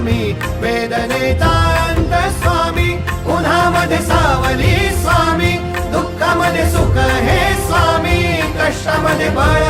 स्वामी वेदनेचा स्वामी उन्हामध्ये सावली स्वामी दुःखामध्ये सुख हे स्वामी कष्टामध्ये बळ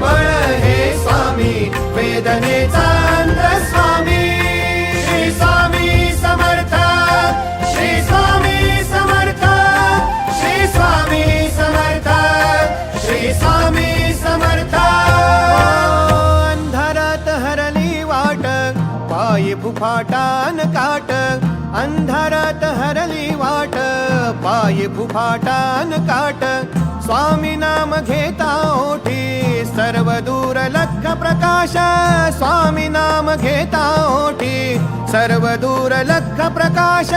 बळ हे स्वामी वेदनेचा अंत स्वामी. श्री स्वामी समर्थ श्री स्वामी समर्थ श्री स्वामी समर्थ श्री स्वामी समर्थ. अंधारात हरली वाट पायी फुफाटान काट. अंधारात हरली वाट पायी फुफाटान काट. स्वामी नाम घेता ओठी सर्वदूर प्रकाश स्वामि नाम गेता सर्व प्रकाश